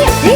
哎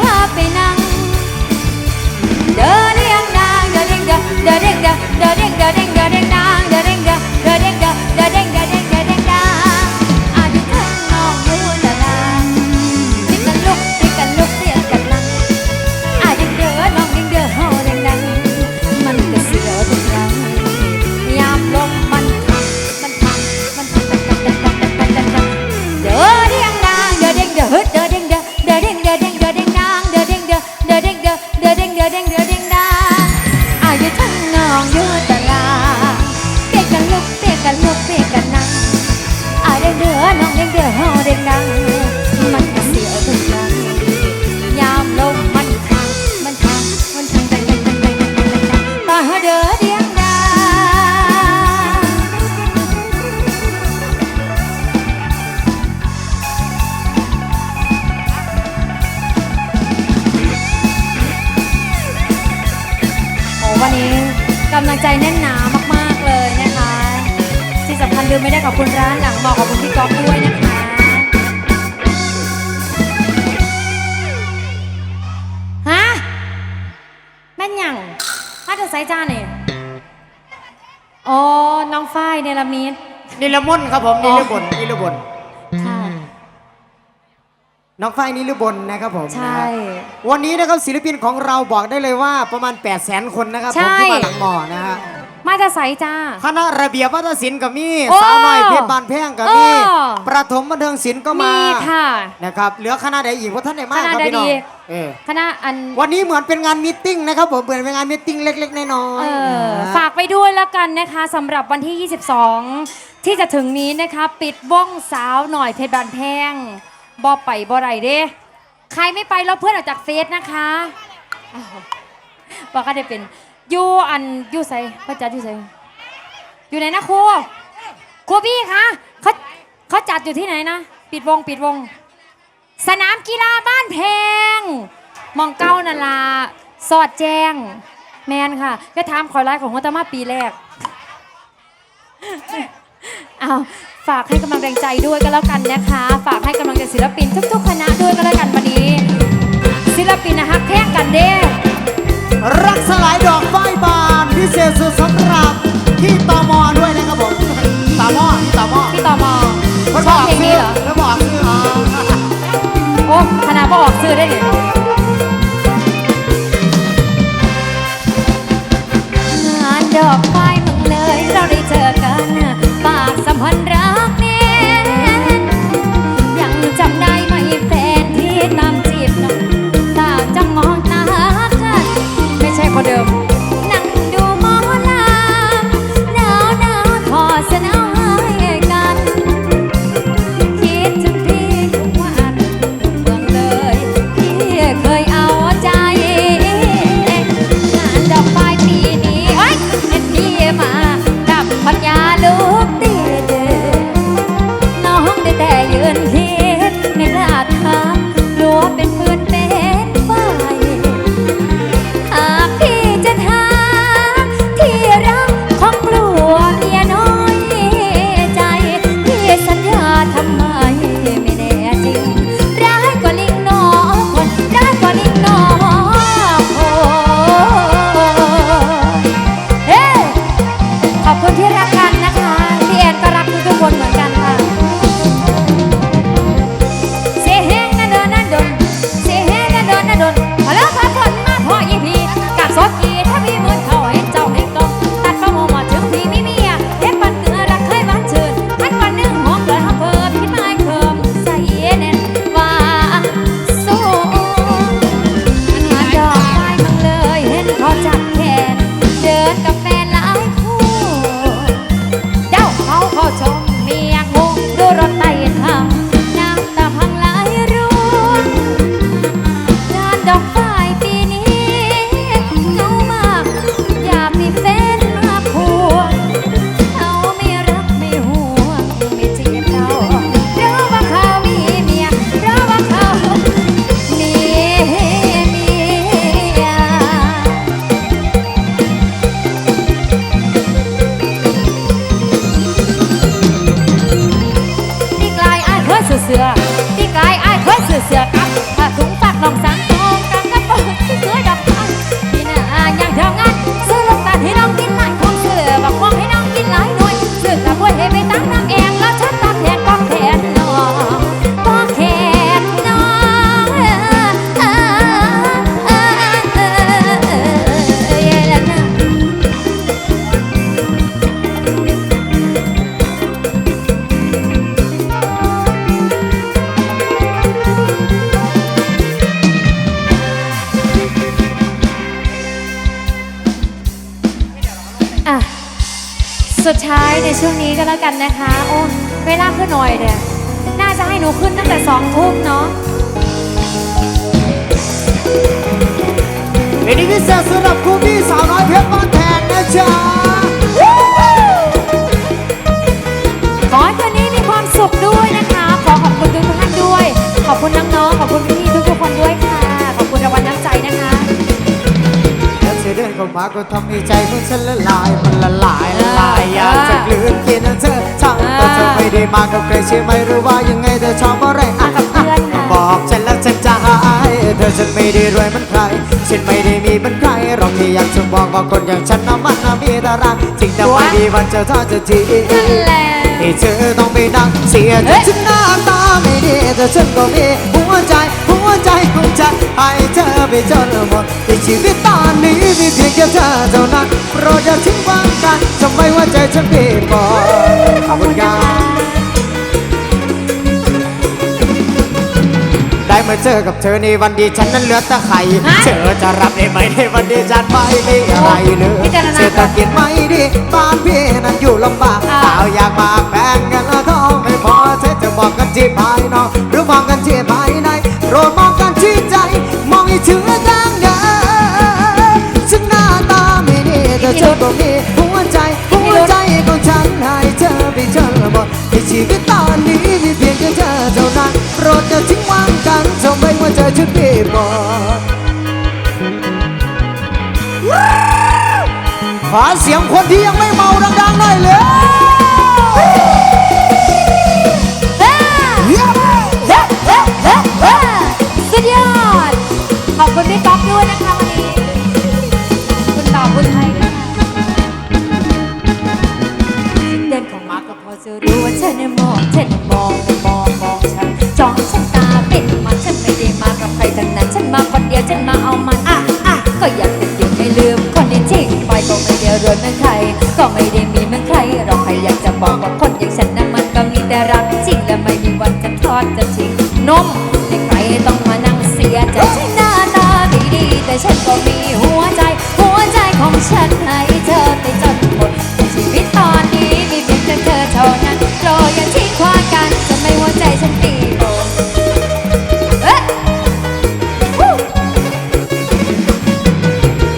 พาไปนั่ อยู่ทั้งนองอยู่ตลาดเปียกันลุกเปียกันลุกเปียกกันนั่งอาเด้งเด้อน้องเด้งเด้อเฮาเด้งนั่ง ใจแน่นหนามากๆเลยนะคะ ที่สำคัญลืมไม่ได้ขอบคุณร้านหลังหมอกขอบคุณพี่ก๊อฟด้วยนะคะ ฮะ แม่นยังถ้าเธอใส่จานเนี่ยอ๋อ น้องฝ้ายเนลรมิต นิรมนต์ครับผมนิรบนนิรบน น้องฝ้ายนิลบนนะครับผมใช่นะฮะวันนี้นะครับศิลปินของเราบอกได้เลยว่าประมาณ 8 0 0 0 0 0 คนนะครับผมใช่ที่มาหลังหมอนะฮะมาจะใส่จ้า คณะระเบียบวัฒนศิลป์ก็มีโอ้สาวน้อยเพชรบานแพงก็มีเออประถมบันเทิงศิลป์ก็มามีค่ะ นะครับเหลือคณะใดอีกว่าท่านไหนมากคณะครับใดพี่น้องดี เออคณะอัน วันนี้เหมือนเป็นงานมตติ팅นะครับผมเหมือนเป็นงานมตติ팅เล็กๆน้อยเอๆอนะฮะ ฝากไปด้วยแล้วกันนะคะสำหรับวันที่ 22 ที่จะถึงนี้นะคะ ปิดว่องสาวหน่อยเพชรบานแพง บอไปบอไรเด้ ใครไม่ไปแล้วเพื่อนออกจากเฟซนะคะอ้าวบอกก็ได้เป็นอยูอันอยูใส่พ่อจัดอยูใส่อยู่ไหนนะครูครูพี่คะเขาเขาจัดอยู่ที่ไหนนะ ปิดวงปิดวง สนามกีฬาบ้านแพงมองเก้านาลาสอดแจ้ง แมนค่ะก็ถามขอไลน์ของหัวตามาปีแรก เอา ฝากให้กำลังใจด้วยก็แล้วกันนะคะ ฝากให้กำลังใจศิลปินทุกๆคณะด้วยก็แล้วกันวันนี้ ศิลปินนะฮักแท่งกันเด้รักสลายดอกไม้บานพิเศษสุดสำหรับที่ตมด้วยนะครับผมตมที่ตมพี่ต่อมอเพิ่นชบอบอกเพลงชื่นี้อเหรอเพิ่นบอกชื่ออ๋อโอ้คณะบออกซื้อได้ดิ ช่วงนี้ก็แล้วกันนะคะ โอ้เวลาขึ้นหน่อยเนี่ย น่าจะให้หนูขึ้นตั้งแต่สองทุ่มเนาะเป็นพิเศษสำหรับครูพี่สาวน้อยเพชรบ้านแพงนะจ๊ะขอให้คืนนี้มีความสุขด้วย มาก็ทำให้ใจของฉันละลายมันละลายละลายอยากจะกลืนกินเธอทั้งไม่ด้มากับใครใช่ไหมหรือว่ายังไงเธอชอบอะไรอะบอกฉันแล้วฉันจะหายเธอฉันไม่ได้รวยเหมือนใครฉันไม่ได้มีเหมือนใครหรอกที่อยากจะบอกว่าคนอย่างฉันน่ะมันน่ะมีต่รักจริงแต่ไม่มีวันจะทอจะทีที่เธอต้องไปดังเสียใจเฮ้ยฉันหน้าตาไม่ดีแต่ฉันก็มีหัวใจหัวใจของ ให้เธอไปจนหมดในชีวิตตอนนี้มีเพียงแค่เธอเท่านั้นโปรดอย่าทิ้งวางกันทำไมว่าใจฉันเปลี่ยนบ่ขอบคุณครับได้มาเจอกับเธอในวันดีฉันนั้นเหลือแต่ไข่เธอจะรับได้ไหมในวันดีฉันไม่มีอะไรเลยเศรษฐกิจไม่ดีบ้านพี่นั้นอยู่ลำบากอ่าวอยากมาแบ่งกันละทองไม่พอเธอจะบอกกันที่ภายนอก มองให้ถึงทางเดินฉันหน้าตาไม่ดีแต่เธอก็มีหัวใจหัวใจของฉันให้เธอไปจนหมดในชีวิตตอนนี้มีเพียงแค่เธอเท่านั้นโปรดอย่าทิ้งวางกันทำไมว่าใจฉันเปลี่ยนหมดขอเสียงคนที่ยังไม่เมาดัง นมให้ใครต้องมานั่งเสียใจฉันหน้าตาไม่ดี แต่ฉันก็มีหัวใจ หัวใจของฉันให้เธอไปจนหมดชีวิตตอนนี้มีเพียงแค่เธอเท่านั้นโปรดอย่าทิ้งขวางกันจะไม่หัวใจฉันตีโบเอ๊ะวู้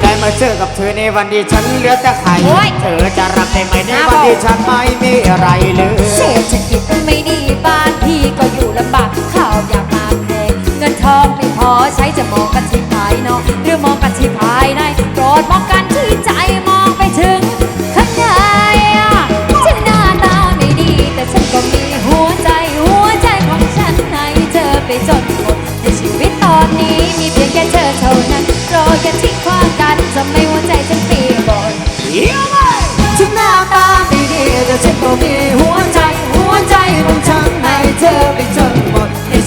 ได้มาเจอกับเธอในวันที่ฉันเหลือแต่ไข่โอ๊ยเธอจะรับได้ไหมในน่าวันบอกที่ฉันไม่มีอะไรเลย เศรษฐกิจมันไม่ดีบ้านพี่ก็อยู่ลำบากข้าวอยากมาแพงเงิน ทองไม่พอใช้จะมองกันที่ภายนอกหรือมองกันที่ภายในโปรดมองกันที่ใจมองไปถึงข้างในอะฉันหน้าตาไม่ดี แต่ฉันก็มีหัวใจหัวใจของฉันให้เธอไปจนหมดในชีวิตตอนนี้มีเพียงแค่เธอเท่านั้นโปรดอย่าทิ้งขว้างกันจะไม่หัวใจฉันเปลี่ยนบ่อยฉันหน้าตาไม่ดีแต่ฉันก็มีหัว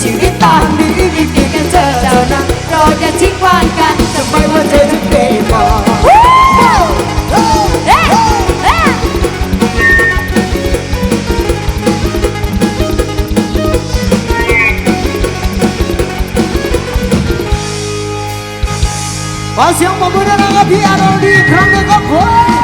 ชีวิตตอนนี้มีเพียงแค่เธอเท่านั้นโปรดอย่าทิ้งขว้างกันจะไม่ว่าเธอจะเป็นก่อนเอ๊ะเอ๊ะขอเสียงปรบมือด้วยนะครับพี่อารมณ์ดีครั้งหนึงครับผม